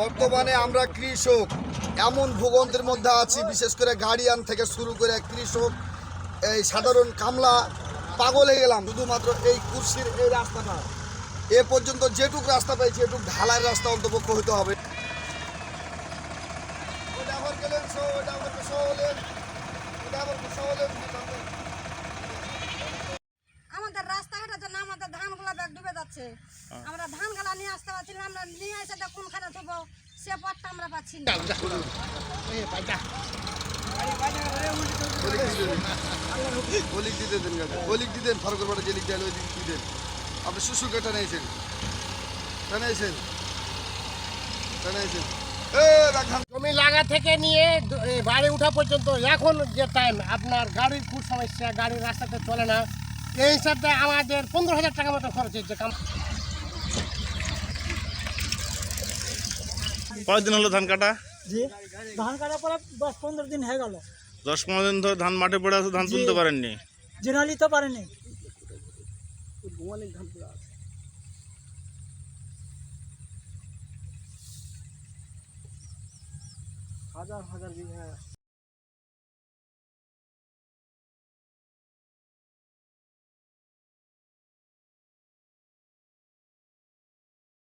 বর্তমানে আমরা কৃষক এমন ভূগন্তের মধ্যে আছি বিশেষ করে গাড়িয়ান থেকে শুরু করে কৃষক এই সাধারণ কামলা পাগল হয়ে গেলাম শুধুমাত্র এই কুর্সির এই রাস্তাটা। এ পর্যন্ত যেটুক রাস্তা পেয়েছি এটুক ঢালাই রাস্তা অন্তপক্ষ হতে হবে। ওটা আবার গেলেন, ওটা আবার ওটা আবার রাস্তাঘাটের জন্য আমাদের ধানগুলো ব্যাগ ডুবে যাচ্ছে। আমরা ধান গালা নিয়ে আসতে পারছি না আমরা নিয়ে এসে তো কোনখানে থবো সে পথটা আমরা পাচ্ছি না। গলিক দিতে দেন গাছে দিতেন ফারুকের বাড়ি যে লিখ দেন ওই দিক দিতেন। আপনি শ্বশুরকে টানাইছেন টানাইছেন টানাইছেন জমি লাগা থেকে নিয়ে বাড়ি উঠা পর্যন্ত এখন যে টাইম আপনার গাড়ির খুব সমস্যা গাড়ির রাস্তাতে চলে না। এই হিসাবে আমাদের পনেরো হাজার টাকা মতো খরচ হচ্ছে কাম কয়দিন হলো ধান কাটা? জি। ধান কাটার পরে দশ পনেরো দিন হয়ে গেল। দশ পনেরো দিন ধরে ধান মাঠে পড়ে আছে ধান। তুলতে পারেননি? জেনা নিতে পারেনি। হাজার হাজার বিঘা।